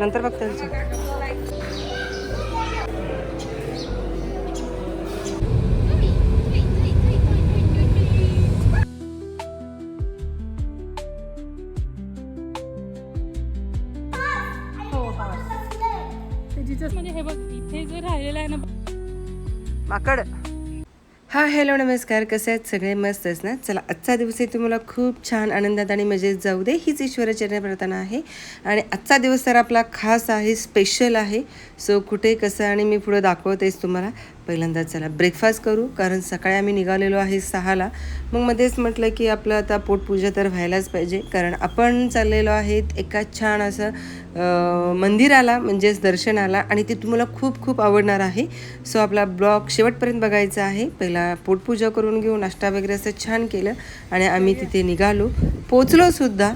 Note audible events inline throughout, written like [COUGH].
नंतर बघता हो हा. म्हणजे हे बघ इथे जे राहिलेलं आहे ना माकड. हा हॅलो नमस्कार. कसे आहेत सगळे? मस्तच ना? चला आजचा दिवस आहे तुम्हाला खूप छान आनंदात आणि मजेत जाऊ दे. हीच ईश्वराचरण प्रार्थना आहे. आणि आजचा दिवस तर आपला खास आहे स्पेशल आहे. सो कुठे कसं आणि मी पुढं दाखवतेच तुम्हाला. पहिल्यांदा चला ब्रेकफास्ट करू. कारण सकाळी आम्ही निघालेलो आहे सहाला. मग मध्येच म्हटलं की आपलं आता पोटपूजा तर व्हायलाच पाहिजे. कारण आपण चाललेलो आहेत एका छान असं मंदिराला म्हणजेच दर्शनाला. आणि ते तुम्हाला खूप खूप आवडणार आहे. सो आपला ब्लॉग शेवटपर्यंत बघायचा आहे. पहिला पोटपूजा करून घेऊ नाश्ता वगैरे असं छान केलं. आणि आम्ही तिथे निघालो. पोचलो सुद्धा.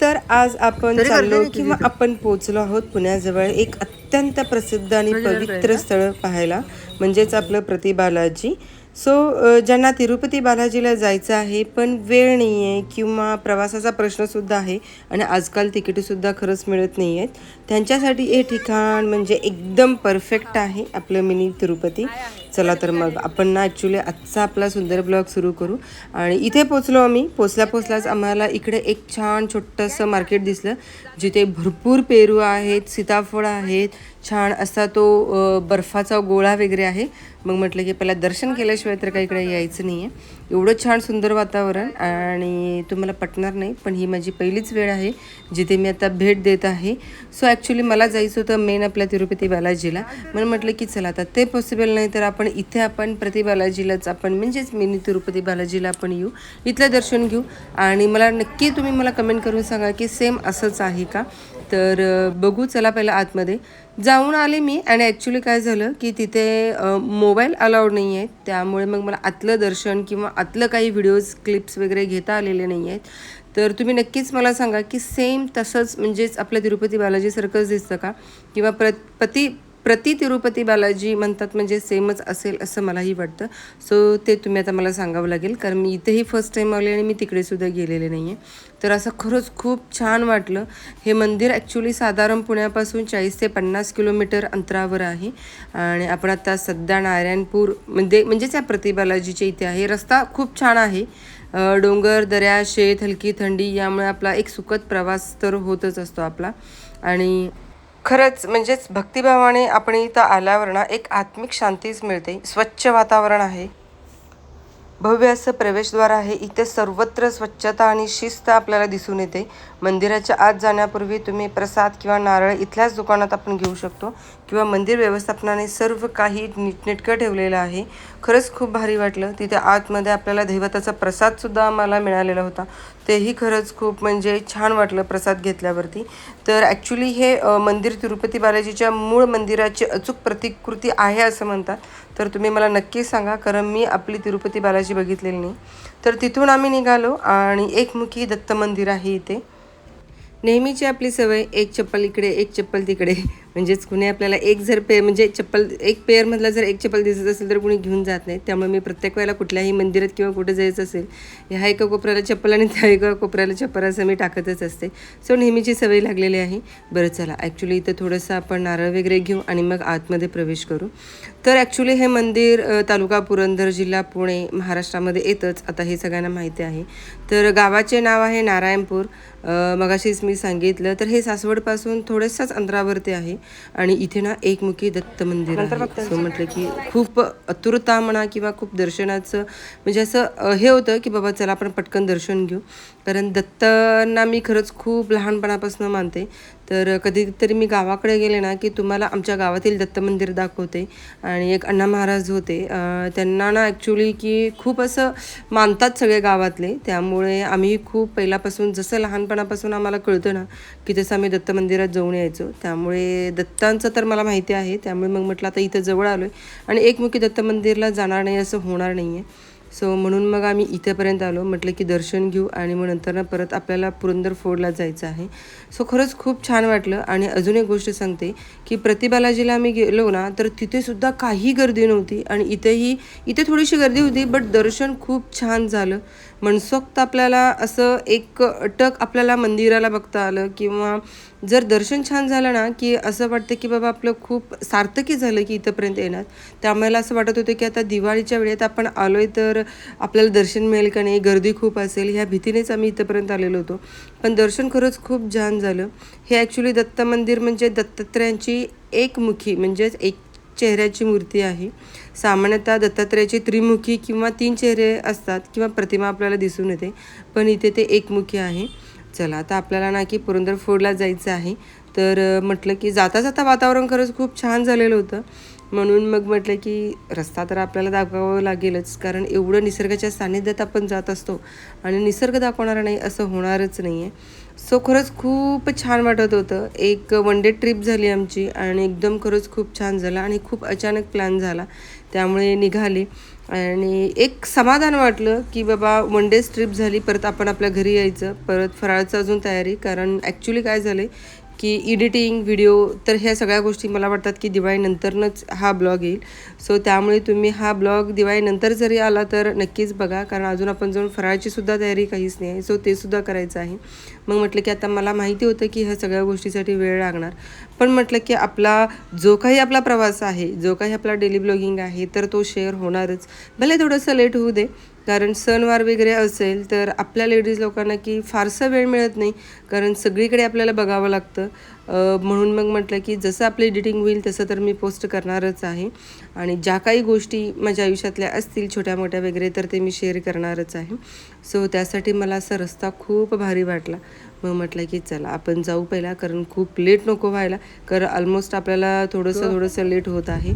तर आज आपण चाललो किंवा आपण पोचलो आहोत पुण्याजवळ एक अत्यंत प्रसिद्ध आणि पवित्र स्थळ पाहायला म्हणजेच आपलं प्रतिबालाजी सो ज्यांना तिरुपती बालाजीला जायचं आहे पण वेळ नाही आहे किंवा प्रवासाचा प्रश्नसुद्धा आहे आणि आजकाल तिकीटंसुद्धा खरंच मिळत नाही आहेत त्यांच्यासाठी हे ठिकाण म्हणजे एकदम परफेक्ट आहे आपलं मिनी तिरुपती. चला तर मग आपण ना ॲक्च्युली आजचा आपला सुंदर ब्लॉग सुरू करू. आणि इथे पोचलो आम्ही. पोचल्या पोचल्याच आम्हाला इकडे एक छान छोटंसं मार्केट दिसलं. जिथे भरपूर पेरू आहेत सीताफळ आहेत. छान असा तो बर्फाचा गोळा वगैरे आहे. मग म्हटलं की पहिला दर्शन केल्याशिवाय तर काही इकडे यायचं नाही आहे एवढं छान सुंदर वातावरण आणि तुम्हाला पटणार नाही पण ही माझी पहिलीच वेळ आहे जिथे मी आता भेट देत आहे. सो ॲक्च्युली मला जायचं होतं मेन आपल्या तिरुपती बालाजीला. म्हणून म्हटलं की चला आता ते पॉसिबल नाही तर आपण इथे आपण प्रति बालाजीलाच आपण म्हणजेच मिनी तिरुपती बालाजीला आपण येऊ इथलं दर्शन घेऊ. आणि मला नक्की तुम्ही मला कमेंट करून सांगा की सेम असंच आहे का? तर बघू चला पहिला आतमध्ये. जाऊन आले मी आणि ॲक्च्युली काय झालं की तिथे मोबाईल अलाउड नाही आहेत त्यामुळे मग मला आतलं दर्शन किंवा आतलं काही व्हिडिओज क्लिप्स वगैरे घेता आलेले नाही आहेत तर तुम्ही नक्कीच मला सांगा की सेम तसंच म्हणजेच आपल्या तिरुपती बालाजीसारखंच दिसतं का? किंवा प्र पती प्रति तिरुपती बालाजी म्हणतात म्हणजे सेमच असेल असं मलाही वाटतं. सो ते तुम्ही आता मला सांगावं लागेल. कारण मी इथेही फर्स्ट टाईम आले आणि मी तिकडे सुद्धा गेलेले नाही आहे तर असं खरंच खूप छान वाटलं. हे मंदिर ॲक्च्युली साधारण पुण्यापासून चाळीस ते पन्नास किलोमीटर अंतरावर आहे. आणि आपण आता सध्या नारायणपूर म्हणजे म्हणजेच या प्रतिबालाजीच्या इथे आहे. रस्ता खूप छान आहे. डोंगर दऱ्या शेत हलकी थंडी यामुळे आपला एक सुखद प्रवास तर होतच असतो आपला. आणि खरंच म्हणजेच भक्तिभावाने आपण इथं आल्यावर ना एक आत्मिक शांतीच मिळते. स्वच्छ वातावरण आहे. भव्य असं प्रवेशद्वार आहे. इथे सर्वत्र स्वच्छता आणि शिस्त आपल्याला दिसून येते. मंदिराच्या आत जाण्यापूर्वी तुम्ही प्रसाद किंवा नारळ इथल्याच दुकानात आपण घेऊ शकतो किंवा मंदिर व्यवस्थापनाने सर्व काही नीटनेटकं ठेवलेलं आहे. खरंच खूप भारी वाटलं. तिथे आतमध्ये आपल्याला दैवताचा प्रसादसुद्धा आम्हाला मिळालेला होता. तेही खरंच खूप म्हणजे छान वाटलं प्रसाद घेतल्यावरती. तर ॲक्च्युली हे मंदिर तिरुपती बालाजीच्या मूळ मंदिराची अचूक प्रतिकृती आहे असं म्हणतात. तर तुम्ही मला नक्की सांगा कारण मी आपली तिरुपती बालाजी बघितलेली नाही. तर तिथून आम्ही निघालो आणि एकमुखी दत्त मंदिर आहे इथे. नेहमीची आपली सवय एक चप्पल इकडे एक चप्पल तिकडे. म्हणजेच कुणी आपल्याला एक जर पे म्हणजे चप्पल एक पेअरमधला जर एक चप्पल दिसत असेल तर कुणी घेऊन जात नाही. त्यामुळे मी प्रत्येक वेळेला कुठल्याही मंदिरात किंवा कुठे जायचं असेल ह्या एका कोपऱ्याला चप्पल आणि त्या एका कोपऱ्याला चप्पल असं मी टाकतच असते. सो नेहमीची सवय लागलेली आहे. बरं चला. ॲक्च्युली इथं थोडंसं आपण नारळ वगैरे घेऊ आणि मग आतमध्ये प्रवेश करू. तर ॲक्च्युली हे मंदिर तालुका पुरंदर जिल्हा पुणे महाराष्ट्रामध्ये येतंच. आता हे सगळ्यांना माहिती आहे. तर गावाचे नाव आहे नारायणपूर. मगाशीच मी सांगितलं तर हे सासवडपासून थोडंसंच अंतरावरती आहे आणि इथे ना एकमुखी दत्त मंदिर आहे. सो म्हटलं की खूप आतुरता म्हणा किंवा खूप दर्शनाचं म्हणजे असं हे होतं की बाबा चला आपण पटकन दर्शन घेऊ. कारण दत्तांना मी खरंच खूप लहानपणापासून मानते. तर कधीतरी मी गावाकडे गेले ना की तुम्हाला आमच्या गावातील दत्त मंदिर दाखवते. आणि एक अण्णा महाराज होते. त्यांना ना ॲक्च्युली की खूप असं मानतात सगळे गावातले. त्यामुळे आम्ही खूप पहिल्यापासून जसं लहानपणापासून आम्हाला कळतं ना की तसं आम्ही दत्त मंदिरात जाऊन यायचो. त्यामुळे दत्तांचं तर मला माहिती आहे. त्यामुळे मग म्हटलं आता इथं जवळ आलो आहे आणि एकमुखी दत्त मंदिरला जाणार नाही असं होणार नाही आहे सो म्हणून मग आम्ही इथेपर्यंत आलो. म्हटलं की दर्शन घेऊ आणि मग नंतर ना परत आपल्याला पुरंदर फोडला जायचं आहे. सो खरंच खूप छान वाटलं. आणि अजून एक गोष्ट सांगते की प्रतिबालाजीला आम्ही गेलो ना तर तिथेसुद्धा काही गर्दी नव्हती. आणि इथेही इथे थोडीशी गर्दी होती बट दर्शन खूप छान झालं. मनसोक्त आपल्याला असं एक टक आपल्याला मंदिराला बघता आलं किंवा जर दर्शन छान झालं ना की असं वाटतं की बाबा आपलं खूप सार्थकी झालं की इथंपर्यंत येणार. त्यामुळे असं वाटत होतं की आता दिवाळीच्या वेळेत आपण आलोय तर आपल्याला दर्शन मिळेल का नाही गर्दी खूप असेल ह्या भीतीनेच आम्ही इथंपर्यंत आलेलो होतो. पण दर्शन खरंच खूप छान झालं. हे ॲक्च्युली दत्त मंदिर म्हणजे दत्तात्रयांची एकमुखी म्हणजेच एक चेहऱ्याची मूर्ती आहे. सामान्यतः दत्तात्रयाची त्रिमुखी किंवा तीन चेहरे असतात किंवा प्रतिमा आपल्याला दिसून येते पण इथे ते एकमुखी आहे. चला आता आपल्याला ना की पुरंदर फोडला जायचं आहे. तर म्हटलं की जाता जाता वातावरण खरंच खूप छान झालेलं होतं. म्हणून मग म्हटलं की रस्ता तर आपल्याला दाखवावं लागेलच कारण एवढं निसर्गाच्या सान्निध्यात आपण जात असतो आणि निसर्ग दाखवणारा नाही असं होणारच नाही आहे सो खरंच खूप छान वाटत होतं. एक वन डे ट्रिप झाली आमची आणि एकदम खरंच खूप छान झाला आणि खूप अचानक प्लॅन झाला. त्यामुळे निघाले. आणि एक समाधान वाटलं की बाबा वन डेज ट्रिप झाली परत आपण आपल्या घरी यायचं. परत फराळचं अजून तयारी कारण ॲक्च्युली काय झालं की एडिटिंग व्हिडिओ तर ह्या सगळ्या गोष्टी मला वाटतात की दिवाळीनंतरनंच हा ब्लॉग येईल. सो त्यामुळे तुम्ही हा ब्लॉग दिवाळीनंतर जरी आला तर नक्कीच बघा कारण अजून आपण जाऊन फराळाची सुद्धा तयारी काहीच नाही आहे. सो ते सुद्धा करायचं आहे. मग म्हटलं की आता मला माहिती होतं की ह्या सगळ्या गोष्टीसाठी वेळ लागणार. पण म्हटलं की आपला जो काही आपला प्रवास आहे जो काही आपला डेली ब्लॉगिंग आहे तर तो शेअर होणारच. भले थोडंसं लेट होऊ दे कारण सणवार वगैरे असेल तर आपल्या लेडीज लोकांना की फारसा वेळ मिळत नाही. कारण सगळीकडे आपल्याला बघावं लागतं. म्हणून मग म्हटलं की जसं आपलं एडिटिंग होईल तसं तर मी पोस्ट करणारच आहे. आणि ज्या काही गोष्टी माझ्या आयुष्यातल्या असतील छोट्या मोठ्या वगैरे तर ते मी शेअर करणारच आहे. सो त्यासाठी मला असा रस्ता खूप भारी वाटला. मग म्हटलं की चला आपण जाऊ पहिला कारण खूप लेट नको व्हायला. कारण ऑलमोस्ट आपल्याला थोडंसं थोडंसं लेट होत आहे.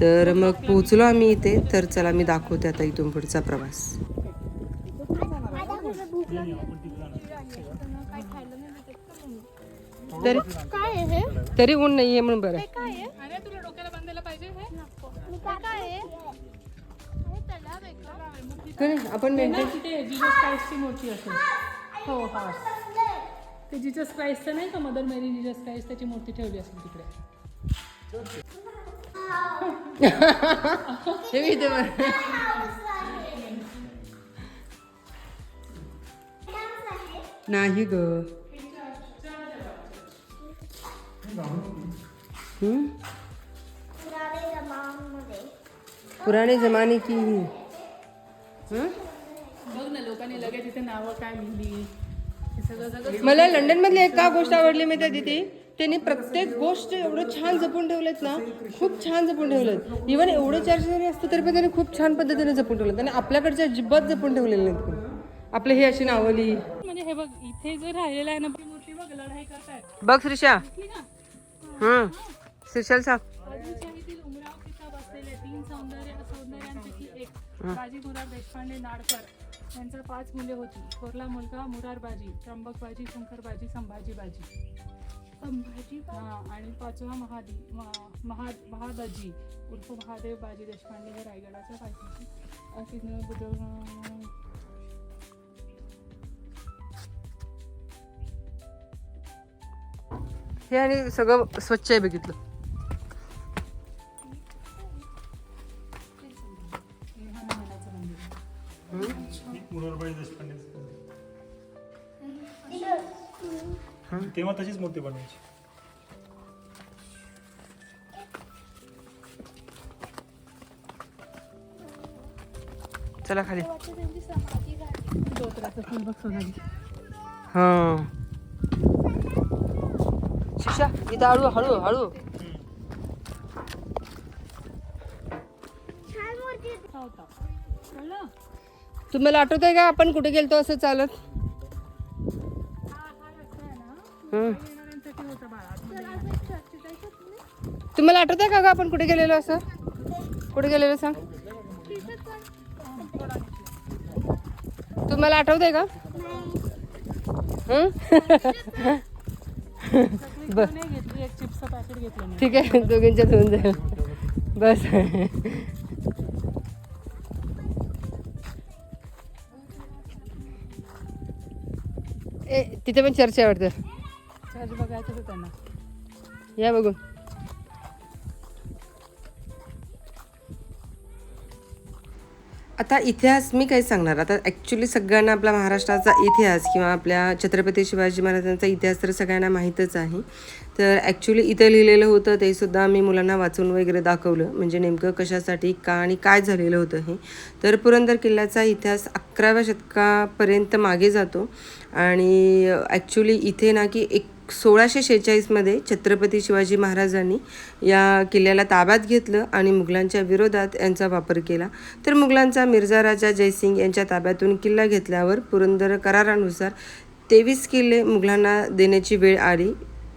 तर मग पोहोचलो आम्ही इथे. तर चला मी दाखवते आता इथून पुढचा प्रवास. तरी काय आहे हे तरी ऊन नाही आहे म्हणून बरं. काय आहे? अरे तुला डोक्याला बांधायला पाहिजे हे? हे काय आहे? हे तलाव आहे. का काय नाही, आपण ते मेंटेन तिथे जिजस क्राइस्टची मूर्ती असेल. हो हा. ते जिजस क्राइस्टचं नाही का? मदर मेरी जिजस क्राइस्ट त्याची मूर्ती ठेवली असेल तिकडे. हे मी इथे बरं. नाही ग. हम्म? पुराणे जमाने की ही? हं? बघ ना लोकांनी लगेच इथे नावं काय लिहिली. हे सगळं सगळं मला लंडन मधली एक का गोष्ट आवडली माहिती आहे तिथे त्यांनी प्रत्येक गोष्ट एवढं छान जपून ठेवलेत ना खूप छान जपून ठेवलेत. इव्हन एवढे चार्ज जरी असतं तरी पण त्यांनी खूप छान पद्धतीने जपून ठेवलं त्यांनी आपल्याकडच्या अजिबात जपून ठेवलेले नाहीत कोणी. आपले हे अशी नावली म्हणजे हे बघ इथे जर राहिलेला आहे ना ती मूर्ती बघ लढाई करतायत. बघ श्रीषा ना. हं. आदिलशाहीतील उमराव किताब असलेले तीन सौंदर्य सौंदर्यांपैकी एक बाजी मुरार देशपांडे नाडकर. यांचा पाच मुले होती. थोरला मुलगा मुरार बाजी त्र्यंबक बाजी शंकर बाजी संभाजी बाजी संभाजी हा आणि पाचवा महादी महा महा महादजी उर्फ महादेव बाजी देशपांडे हे रायगडाच्या पायथ्याशी अतिथी बुद्ध हे आणि सगळं स्वच्छ आहे बघितलं. तेव्हा तशीच मूर्ती बनवायची. चला खाली. हा. शिशा इथं हळू हळू हळू तुम्हाला आठवत आहे का? आपण कुठे गेलतो असं चालत? हा हा हं. तुम्हाला आठवत आहे का ग? आपण कुठे गेलेलो असं? कुठे गेलेलो सांग. तुम्हाला आठवत आहे का? हं? [LAUGHS] बर घेतली एक चिप्सचं पॅकेट घेतलं मी. ठीक आहे दोघींच्यात होऊन जाईल बस. ए तिथे पण चर्चा आहे वाटतं. चर्च बघायचं होतं त्यांना या बघून आता इतिहास मी काय सांगणार? आता ॲक्च्युली सगळ्यांना आपला महाराष्ट्राचा इतिहास किंवा आपल्या छत्रपती शिवाजी महाराजांचा इतिहास तर सगळ्यांना माहीतच आहे. तर ॲक्च्युली इथं लिहिलेलं होतं ते सुद्धा मी मुलांना वाचून वगैरे दाखवलं. म्हणजे नेमकं कशासाठी का आणि काय झालेलं होतं हे. तर पुरंदर किल्ल्याचा इतिहास अकराव्या शतकापर्यंत मागे जातो. आणि ॲक्च्युली इथे ना की एक सोळाशे शेहेचाळीसमध्ये छत्रपती शिवाजी महाराजांनी या किल्ल्याला ताब्यात घेतलं आणि मुघलांच्या विरोधात यांचा वापर केला. तर मुघलांचा मिर्झा राजा जयसिंग यांच्या ताब्यातून किल्ला घेतल्यावर पुरंदर करारानुसार तेवीस किल्ले मुघलांना देण्याची वेळ आली.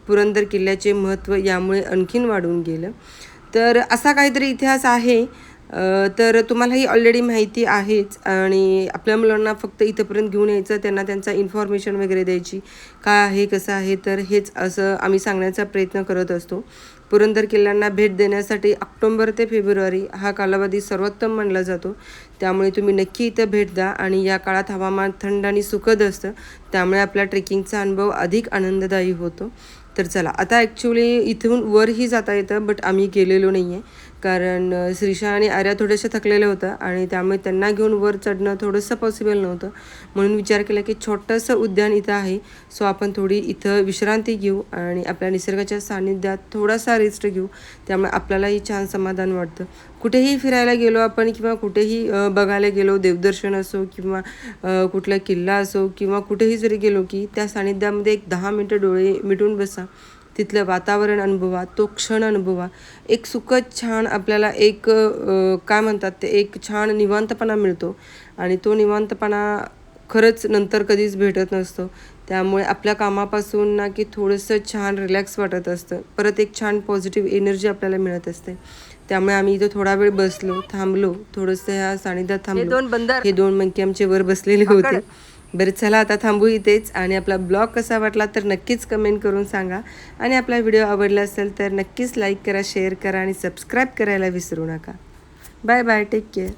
पुरंदर किल्ल्याचे महत्त्व यामुळे आणखीन वाढून गेलं. तर असा काहीतरी इतिहास आहे. तर तुम्हाला ही ऑलरेडी माहिती आहेच आणि आपल्या मुलांना फक्त इथंपर्यंत घेऊन यायचं त्यांना त्यांचा इन्फॉर्मेशन वगैरे द्यायची काय आहे कसं आहे तर हेच असं आम्ही सांगण्याचा प्रयत्न करत असतो. पुरंदर किल्ल्यांना भेट देण्यासाठी ऑक्टोंबर ते फेब्रुवारी हा कालावधी सर्वोत्तम मानला जातो. त्यामुळे तुम्ही नक्की इथं भेट द्या. आणि या काळात हवामान थंड आणि सुखद असतं त्यामुळे आपला ट्रेकिंगचा अनुभव अधिक आनंददायी होतो. तर चला आता ॲक्च्युली इथून वरही जाता येतं बट आम्ही गेलेलो नाही आहे कारण श्रीशा आणि आर्या थोड्याशा थकलेलं होतं आणि त्यामुळे त्यांना घेऊन वर चढणं थोडंसं पॉसिबल नव्हतं. म्हणून विचार केला की छोटंसं उद्यान इथं आहे सो आपण थोडी इथं विश्रांती घेऊ आणि आपल्या निसर्गाच्या सानिध्यात थोडासा रेस्ट घेऊ. त्यामुळे आपल्यालाही छान समाधान वाटतं. कुठेही फिरायला गेलो आपण किंवा कुठेही बघायला गेलो देवदर्शन असो किंवा कुठला किल्ला असो किंवा कुठेही जरी गेलो की त्या सानिध्यामध्ये एक दहा मिनटं डोळे मिटून बसा. तिथलं वातावरण अनुभवा तो क्षण अनुभवा. एक सुखद छान आपल्याला एक काय म्हणतात ते एक छान निवांतपणा मिळतो. आणि तो निवांतपणा खरंच नंतर कधीच भेटत नसतो. त्यामुळे आपल्या कामापासून ना की थोडंसं छान रिलॅक्स वाटत असतं. परत एक छान पॉझिटिव्ह एनर्जी आपल्याला मिळत असते. त्यामुळे आम्ही इथं थोडा वेळ बसलो थांबलो थोडंसं ह्या सानिध्यात थांबलो. दोन बंदर. हे दोन मंकी आमचे वर बसलेले होते. बरं चला आता थांबू इथेच आणि आपला ब्लॉग कसा वाटला तर नक्कीच कमेंट करून सांगा. आणि आपला व्हिडिओ आवडला असेल तर नक्कीच लाईक करा शेअर करा आणि सबस्क्राईब करायला विसरू नका. Bye bye take care